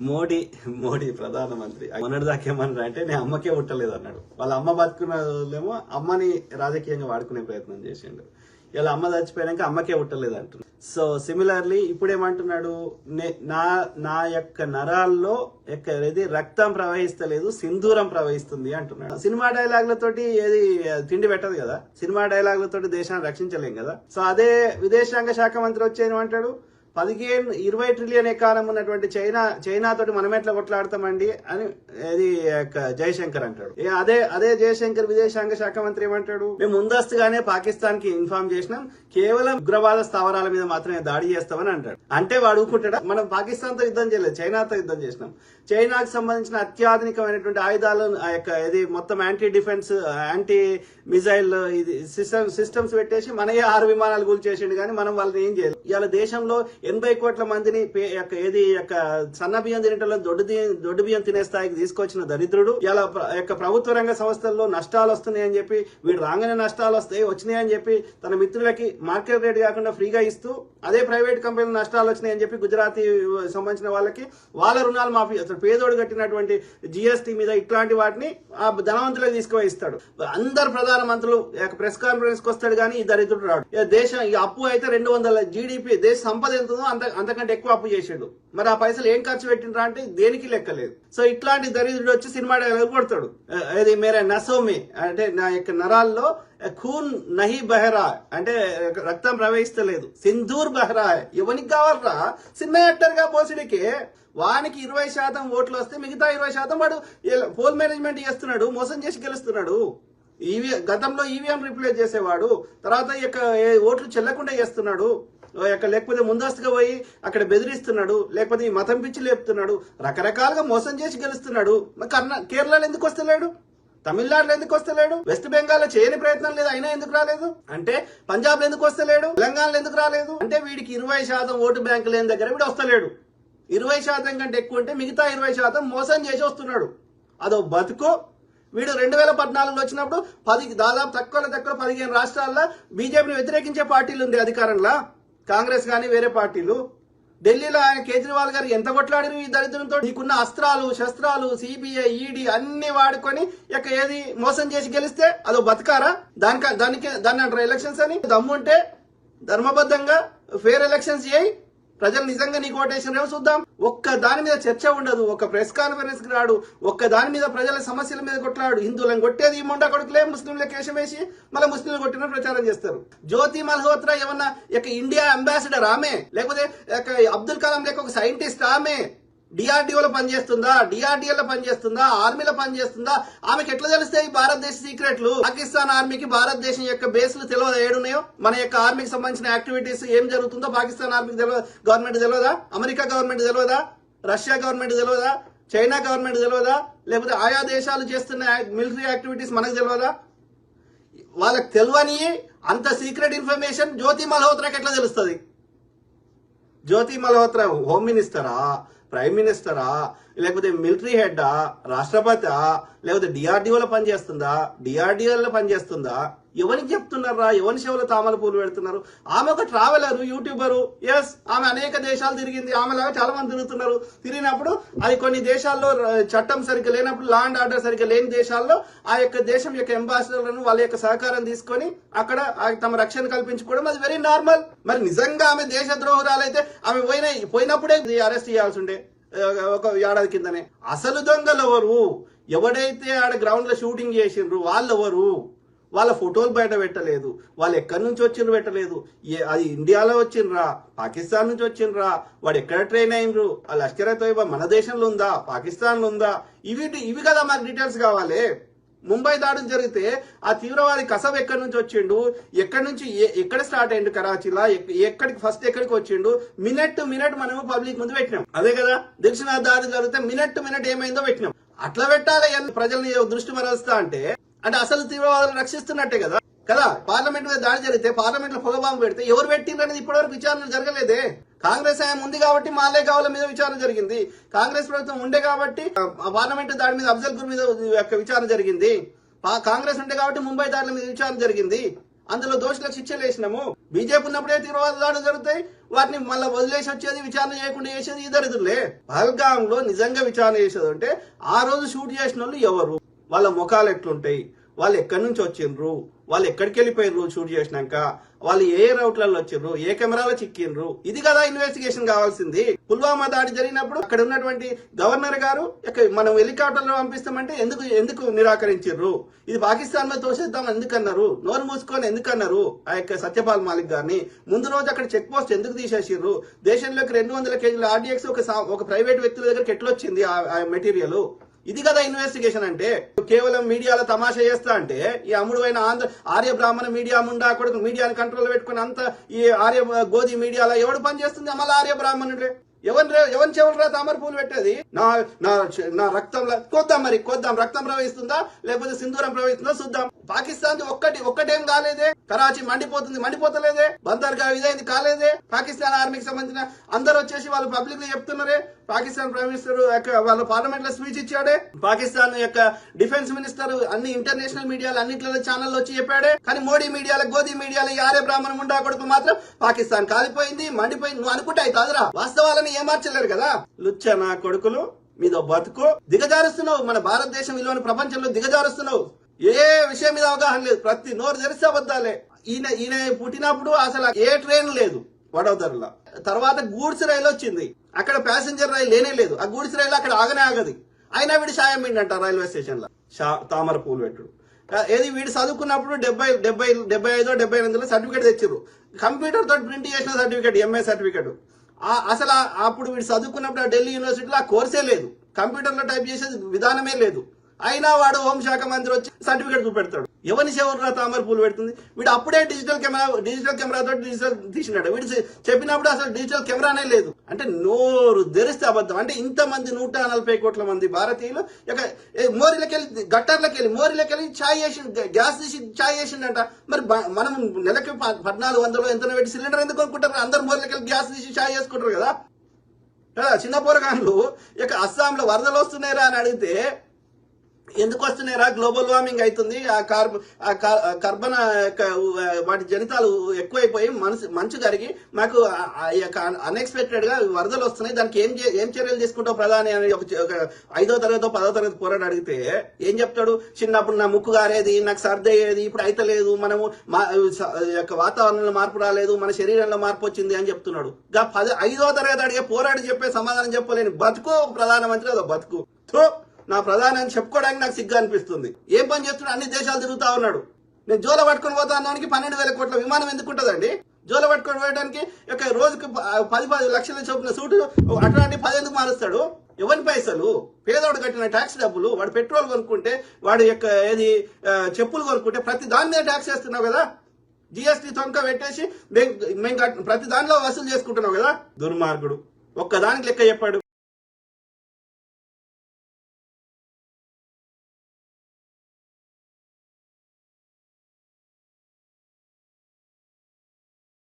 మోడీ మోడీ ప్రధానమంత్రి. మొన్నటిదాకా అంటే నేను అమ్మకే పుట్టలేదు అన్నాడు. వాళ్ళ అమ్మ బతుకున్నదేమో అమ్మని రాజకీయంగా వాడుకునే ప్రయత్నం చేసిండు. ఇలా అమ్మ చచ్చిపోయాక అమ్మకే పుట్టలేదు అంటున్నాడు. సో సిమిలర్లీ ఇప్పుడు ఏమంటున్నాడు నే- నా నా యొక్క నరాల్లో యొక్క ఏది రక్తం ప్రవహిస్తలేదు సింధూరం ప్రవహిస్తుంది అంటున్నాడు. సినిమా డైలాగులతోటి ఏది తిండి పెట్టదు కదా. సినిమా డైలాగులతోటి దేశాన్ని రక్షించలేం కదా. సో అదే విదేశాంగ శాఖ మంత్రి వచ్చి ఏమంటాడు పదిహేను ఇరవై ట్రిలియన్ ఎకానం ఉన్నటువంటి చైనా చైనా తోటి మనం ఎట్లా కొట్లాడతామండి అని ఇది జయశంకర్ అంటాడు. అదే అదే జయశంకర్ విదేశాంగ శాఖ మంత్రి ఏమంటాడు? మేము ముందస్తుగానే పాకిస్తాన్కి ఇన్ఫార్మ్ చేసినాం కేవలం ఉగ్రవాద స్థావరాల మీద మాత్రమే దాడి చేస్తామని అంటాడు. అంటే వాడు ఊరుకుంటాడా? మనం పాకిస్తాన్తో యుద్ధం చేయలేదు చైనాతో యుద్ధం చేసినాం. చైనాకు సంబంధించిన అత్యాధునికమైనటువంటి ఆయుధాలు ఆ యొక్క ఇది మొత్తం యాంటీ డిఫెన్స్ యాంటీ మిజైల్ ఇది సిస్టమ్ సిస్టమ్స్ పెట్టేసి మనయే ఆరు విమానాలు కూల్చేసిండు కానీ మనం వాళ్ళని ఏం చేయలేదు ఇవాళ దేశంలో ఎనభై కోట్ల మందిని ఏది యొక్క సన్న బియ్యం తినేటోళ్ళని దొడ్డు దొడ్డు బియ్యం తినే స్థాయికి తీసుకొచ్చిన దరిద్రుడు. ఇలా యొక్క ప్రభుత్వ రంగ సంస్థల్లో నష్టాలు వస్తున్నాయని చెప్పి వీడు రాగానే నష్టాలు వస్తాయి వచ్చినాయని చెప్పి తన మిత్రులకి మార్కెట్ రేట్ కాకుండా ఫ్రీగా ఇస్తూ అదే ప్రైవేట్ కంపెనీలు నష్టాలు వచ్చినాయని చెప్పి గుజరాతీ సంబంధించిన వాళ్ళకి వాళ్ళ రుణాలు మాఫీ అసలు పేదోడు కట్టినటువంటి జిఎస్టీ మీద ఇట్లాంటి వాటిని ఆ ధనవంతులకు తీసుకుపోయి ఇస్తాడు అందరు ప్రధానమంత్రులు ప్రెస్ కాన్ఫరెన్స్కి వస్తాడు కానీ ఈ దరిద్రుడు రాడు. ఇక దేశం ఈ అప్పు అయితే రెండు వందల జీడిపి దేశ సంపద ఎంత పెడుతుందో అంత అంతకంటే ఎక్కువ అప్పు చేసాడు. మరి ఆ పైసలు ఏం ఖర్చు పెట్టినరా అంటే దేనికి లెక్కలేదు. సో ఇట్లాంటి దరిద్రుడు వచ్చి సినిమా డైలాగ్ కొడతాడు. అది మేరే నసోమి అంటే నా యొక్క నరాల్లో ఖూన్ నహి బహరా అంటే రక్తం ప్రవహిస్తలేదు. సింధూర్ బహరా ఎవరికి కావాలరా? సినిమా యాక్టర్గా పోసిడికి వానికి ఇరవై శాతం ఓట్లు వస్తే మిగతా ఇరవై శాతం వాడు పోల్ మేనేజ్మెంట్ చేస్తున్నాడు మోసం చేసి గెలుస్తున్నాడు. ఈవీ గతంలో ఈవీఎం రిప్లేస్ చేసేవాడు తర్వాత ఈ యొక్క ఓట్లు చెల్లకుండా చేస్తున్నాడు. అక్కడ లేకపోతే ముందస్తుగా పోయి అక్కడ బెదిరిస్తున్నాడు లేకపోతే ఈ మతం పిచ్చి లేపుతున్నాడు రకరకాలుగా మోసం చేసి గెలుస్తున్నాడు. మరి కర్ణా కేరళలో ఎందుకు వస్తలేడు? తమిళనాడులో ఎందుకు వస్తలేడు? వెస్ట్ బెంగాల్లో చేయని ప్రయత్నం లేదు అయినా ఎందుకు రాలేదు? అంటే పంజాబ్లో ఎందుకు వస్తలేడు? తెలంగాణలో ఎందుకు రాలేదు? అంటే వీడికి ఇరవై శాతం ఓటు బ్యాంకు లేని దగ్గర వీడు వస్తలేడు. ఇరవై శాతం కంటే ఎక్కువ ఉంటే మిగతా ఇరవై శాతం మోసం చేసి వస్తున్నాడు. అదో బతుకు. వీడు రెండు వేల పద్నాలుగులో వచ్చినప్పుడు పది దాదాపు తక్కువ తక్కువ పదిహేను రాష్ట్రాల్లో బీజేపీని వ్యతిరేకించే పార్టీలు ఉంది అధికారంలో. కాంగ్రెస్ కానీ వేరే పార్టీలు. ఢిల్లీలో ఆయన కేజ్రీవాల్ గారు ఎంత కొట్లాడిరు ఈ దరిద్రంతో నీకున్న అస్త్రాలు శస్త్రాలు సిబిఐ ఈడీ అన్ని వాడుకొని ఇక ఏది మోసం చేసి గెలిస్తే అదో బతకారా? దానికి దానికి దాన్ని అంటారు ఎలక్షన్స్ అని? దమ్ముంటే ధర్మబద్ధంగా ఫేర్ ఎలక్షన్స్ చేయి. ప్రజలు నిజంగా నీకు ఓటేసిన రేపు చూద్దాం. ఒక్క దాని మీద చర్చ ఉండదు. ఒక ప్రెస్ కాన్ఫరెన్స్కి రాడు. ఒక్క దాని మీద ప్రజల సమస్యల మీద కొట్లాడు. హిందువులను కొట్టేది ఈ మొండా కొడుకులే ముస్లింలకు కేశం వేసి మళ్ళీ ముస్లింలు కొట్టిన ప్రచారం చేస్తారు. జ్యోతి మల్హోత్రా ఏమన్నా ఇక ఇండియా అంబాసిడర్ ఆమె? లేకపోతే అబ్దుల్ కలాం లేక ఒక సైంటిస్ట్ ఆమె? డిఆర్డిఓలో పనిచేస్తుందా? డిఆర్డిఎల్లో పనిచేస్తుందా? ఆర్మీలో పనిచేస్తుందా? ఆమెకి ఎట్లా తెలుస్తాయి? భారతదేశ సీక్రెట్లు. పాకిస్తాన్ ఆర్మీకి భారతదేశం యొక్క బేస్లు తెలియదు? ఏడున్నాయో? మన యొక్క ఆర్మీకి సంబంధించిన యాక్టివిటీస్ ఏం జరుగుతుందో పాకిస్తాన్ ఆర్మీకి తెలియదు గవర్నమెంట్ తెలియదా అమెరికా గవర్నమెంట్ తెలియదా రష్యా గవర్నమెంట్ తెలియదా చైనా గవర్నమెంట్ తెలియదా లేకపోతే ఆయా దేశాలు చేస్తున్న మిలిటరీ యాక్టివిటీస్ మనకు తెలియదా వాళ్ళకి తెలియని అంత సీక్రెట్ ఇన్ఫర్మేషన్ జ్యోతి మల్హోత్రాకి ఎట్లా తెలుస్తుంది? జ్యోతి మల్హోత్రా హోమ్ మినిస్టరా? ప్రైమ్ మినిస్టరా? లేకపోతే మిలిటరీ హెడ్ రాష్ట్రపతి? లేకపోతే డిఆర్డిఓలో పనిచేస్తుందా? డిఆర్డిఓలో పనిచేస్తుందా? ఎవరికి చెప్తున్నారా? ఎవరి సేవలో తామల పూలు పెడుతున్నారు? ఆమె ఒక ట్రావెలర్ యూట్యూబరు ఎస్ ఆమె అనేక దేశాలు తిరిగింది. ఆమెలాగా చాలా మంది తిరుగుతున్నారు. తిరిగినప్పుడు అది కొన్ని దేశాల్లో చట్టం సరిగ్గా లేనప్పుడు లా అండ్ ఆర్డర్ సరిగ్గా లేని దేశాల్లో ఆ యొక్క దేశం యొక్క అంబాసిడర్లను వాళ్ళ యొక్క సహకారం తీసుకొని అక్కడ ఆ తమ రక్షణ కల్పించుకోవడం అది వెరీ నార్మల్ మరి నిజంగా ఆమె దేశద్రోహురాలైతే ఆమె పోయిన పోయినప్పుడే అరెస్ట్ చేయాల్సి ఉండే ఒక ఏడాది కిందనే. అసలు దొంగలు ఎవరు? ఎవడైతే ఆడ గ్రౌండ్లో షూటింగ్ చేసిండ్రు వాళ్ళు ఎవరు వాళ్ళ ఫోటోలు బయట పెట్టలేదు. వాళ్ళు ఎక్కడి నుంచి వచ్చిండ్రు పెట్టలేదు. ఏ- అది ఇండియాలో వచ్చిండ్రా పాకిస్తాన్ నుంచి వచ్చిండ్రా వాడు ఎక్కడ ట్రైన్ అయినరు ఆ లష్కర్ తోయబా మన దేశంలో ఉందా పాకిస్తాన్లో ఉందా ఇవి ఇవి కదా మాకు డీటెయిల్స్ కావాలి. ముంబై దాడులు జరిగితే ఆ తీవ్రవాది కసబ్ ఎక్కడి నుంచి వచ్చిండు ఎక్కడి నుంచి ఏ- ఎక్కడ స్టార్ట్ అయ్యిండు కరాచీలా ఎక్కడికి ఫస్ట్ ఎక్కడికి వచ్చిండు మినిట్ టు మినిట్ మనము పబ్లిక్ ముందు పెట్టినాం. అదే కదా దక్షిణ దాడి జరిగితే మినిట్ టు మినిట్ ఏమైందో పెట్టినాం. అట్లా పెట్టాలి అని ప్రజల్ని దృష్టి మరలుస్తా అంటే అంటే అసలు తీవ్రవాదులు రక్షిస్తున్నట్టే కదా? కదా? పార్లమెంట్ మీద దాడి జరిగితే పార్లమెంట్లో పొగబాంబు పెడితే ఎవరు పెట్టిండ్రనేది ఇప్పటివరకు విచారణ జరగలేదే. కాంగ్రెస్ ఆయన ఉంది కాబట్టి మాలే కావాల మీద విచారణ జరిగింది. కాంగ్రెస్ ప్రభుత్వం ఉండే కాబట్టి పార్లమెంట్ దాడి మీద అఫ్జల్ గుర్ మీద విచారణ జరిగింది. కాంగ్రెస్ ఉండే కాబట్టి ముంబై దాడుల మీద విచారణ జరిగింది. అందులో దోషులకు శిక్షలు వేసినాము బీజేపీ ఉన్నప్పుడే తీవ్రవాద దాడులు జరుగుతాయి. వాటిని మళ్ళీ వదిలేసి వచ్చేది విచారణ చేయకుండా చేసేది ఈ దరిద్రులే. పహల్గామ్లో నిజంగా విచారణ చేసేది అంటే ఆ రోజు షూట్ చేసిన వాళ్ళు ఎవరు? వాళ్ళ ముఖాలు ఎట్లుంటాయి? వాళ్ళు ఎక్కడి నుంచి వచ్చిండ్రు? వాళ్ళు ఎక్కడికి వెళ్ళిపోయినరు షూట్ చేసినాక? వాళ్ళు ఏ రౌట్లలో వచ్చిండ్రు? ఏ కెమెరాలో చిక్కిండ్రు? ఇది కదా ఇన్వెస్టిగేషన్ కావాల్సింది. పుల్వామా దాడి జరిగినప్పుడు అక్కడ ఉన్నటువంటి గవర్నర్ గారు మనం హెలికాప్టర్లో పంపిస్తామంటే ఎందుకు ఎందుకు నిరాకరించారు ఇది పాకిస్తాన్లో తోసేద్దాం ఎందుకన్నారు? నోరు మూసుకొని ఎందుకన్నారు? ఆ యొక్క సత్యపాల్ మాలిక్ గారిని ముందు రోజు అక్కడ చెక్ పోస్ట్ ఎందుకు తీసేసిర్రు? దేశంలోకి రెండు వందల కేజీల ఆర్డీఎక్స్ ఒక ఒక ప్రైవేట్ వ్యక్తుల దగ్గరికి ఎట్లొచ్చింది ఆ- ఆ మెటీరియల్? ఇది కదా ఇన్వెస్టిగేషన్ అంటే. కేవలం మీడియాలో తమాషా చేస్తా అంటే ఈ అమ్ముడు అయిన ఆంధ్ర ఆర్య బ్రాహ్మణ మీడియా ముండా కొడుకు మీడియాని కంట్రోల్ పెట్టుకుని అంత ఈ ఆర్య గోధి మీడియాలో ఎవడు పని చేస్తుంది? అమల ఆర్య బ్రాహ్మణుడే. ఎవరి ఎవరి చెవులరా తామర పూలు పెట్టేది? నా నా నా రక్తంలో కోద్దాం మరి కోద్దాం. రక్తం ప్రవహిస్తుందా? లేకపోతే సింధూరం ప్రవహిస్తుందా? చూద్దాం. పాకిస్తాన్ ఒక్కటి ఒక్కటేం కాలేదే. కరాచీ మండిపోతుంది మండిపోతలేదే. బందర్గా ఇదైంది కాలేదే. పాకిస్తాన్ ఆర్మీకి సంబంధించిన అందరు వచ్చేసి వాళ్ళు పబ్లిక్ చెప్తున్నారే. పాకిస్తాన్ ప్రైమ్ మినిస్టర్ వాళ్ళ పార్లమెంట్లో స్పీచ్ ఇచ్చాడే. పాకిస్తాన్ యొక్క డిఫెన్స్ మినిస్టర్ అన్ని ఇంటర్నేషనల్ మీడియాలు అన్నిట్లలో ఛానల్ వచ్చి చెప్పాడే. కానీ మోడీ మీడియాలో గోధీ మీడియాలో ఈ ఆర్య బ్రాహ్మణ ముండా కొడుకు మాత్రం పాకిస్తాన్ కాలిపోయింది మండిపోయింది నువ్వు అనుకుంటే అవుతాదిరా వాస్తవాలని ఏమార్చలేరు కదా. లుచ్చ నా కొడుకులు మీద బతుకు. దిగజారుస్తున్నావు మన భారతదేశం విలువను ప్రపంచంలో దిగజారుస్తున్నావు. ఏ విషయం మీద అవగాహన లేదు. ప్రతి నోరు తెరిస్తే అబద్ధాలే. ఈయన ఈయన పుట్టినప్పుడు అసలు ఏ ట్రైన్ లేదు. వడోదరలో. తర్వాత గూడ్స్ రైలు వచ్చింది. అక్కడ ప్యాసింజర్ రైలు లేనే లేదు. ఆ గూడ్స్ రైలు అక్కడ ఆగనే ఆగది. అయినా వీడి సాయం ఏంటంట రైల్వే స్టేషన్లో తామర పూలు పెట్టుడు. ఏది వీడు చదువుకున్నప్పుడు డెబ్బై డెబ్బై డెబ్బై ఐదో డెబ్బై ఎనిమిదిలో సర్టిఫికేట్ తెచ్చిర్రు. కంప్యూటర్ తోటి ప్రింట్ చేసిన సర్టిఫికేట్ ఎంఏ సర్టిఫికేట్ ఆ- అసలు అప్పుడు వీడు చదువుకున్నప్పుడు ఆ ఢిల్లీ యూనివర్సిటీలో ఆ కోర్సే లేదు. కంప్యూటర్లో టైప్ చేసేది విధానమే లేదు. అయినా వాడు హోంశాఖ మంత్రి వచ్చి సర్టిఫికేట్ చూపెడతాడు. ఎవరి శివరా తామర పూలు పెడుతుంది? వీడు అప్పుడే డిజిటల్ కెమెరా డిజిటల్ కెమెరా తోటి డిజిటల్ తీసినాడు. వీడు చెప్పినప్పుడు అసలు డిజిటల్ కెమెరానే లేదు. అంటే నోరు ధరిస్తే అబద్ధం. అంటే ఇంతమంది నూట నలభై కోట్ల మంది భారతీయులు ఇక మోరిలోకి వెళ్ళి గట్టర్లోకి వెళ్ళి మోరిలోకి వెళ్ళి ఛాయ్ చేసి గ్యాస్ తీసి ఛాయ్ చేసిండంట. మరి మనం నెలకి పద్నాలుగు వందలు ఎంత పెట్టి సిలిండర్ ఎందుకు కొనుక్కుంటారు? అందరు మోరిలోకి వెళ్ళి గ్యాస్ తీసి ఛాయ్ చేసుకుంటారు కదా. కదా చిన్న పోరగాళ్ళు ఇక అస్సాంలో వరదలు వస్తున్నాయిరా అని అడిగితే ఎందుకు వస్తున్నాయిరా గ్లోబల్ వార్మింగ్ అవుతుంది. ఆ కార్బ ఆ కర్బన యొక్క వాటి జనితాలు ఎక్కువైపోయి మనసు మంచు కరిగి మాకు ఆ- యొక్క అన్ఎక్స్పెక్టెడ్గా వరదలు వస్తున్నాయి. దానికి ఏం ఏం చర్యలు తీసుకుంటావు ప్రధాని అని ఒక ఐదో తరగతి పదో తరగతి పోరాడు అడిగితే ఏం చెప్తాడు? చిన్నప్పుడు నా ముక్కు గారేది నాకు సర్ది అయ్యేది ఇప్పుడు అయితే లేదు మనము మా యొక్క వాతావరణంలో మార్పు రాలేదు. మన శరీరంలో మార్పు వచ్చింది అని చెప్తున్నాడు. గా పది ఐదో తరగతి అడిగే పోరాడు చెప్పే సమాధానం చెప్పలేని బతుకు ప్రధానమంత్రి. అదో బతుకు. నా ప్రధాని అని చెప్పుకోవడానికి నాకు సిగ్గు అనిపిస్తుంది. ఏం పని చేస్తున్నాడు? అన్ని దేశాలు తిరుగుతా ఉన్నాడు. నేను జోల పట్టుకొని పోతానికి పన్నెండు వేల కోట్ల విమానం ఎందుకు ఉంటుందండి? జోల పట్టుకొని పోయడానికి ఒక రోజుకి పది పది లక్షల చొప్పున సూటు అటువంటి పది ఎందుకు మారుస్తాడు? ఎవరి పైసలు? పేదోడు కట్టిన ట్యాక్స్ డబ్బులు వాడు పెట్రోల్ కొనుక్కుంటే వాడి యొక్క ఏది చెప్పులు కొనుక్కుంటే ప్రతి దాని మీద ట్యాక్స్ వేస్తున్నావు కదా? జిఎస్టీ తొంక పెట్టేసి మేము మేము ప్రతి దానిలో వసూలు చేసుకుంటున్నావు కదా? దుర్మార్గుడు. ఒక్కదానికి లెక్క చెప్పాడు.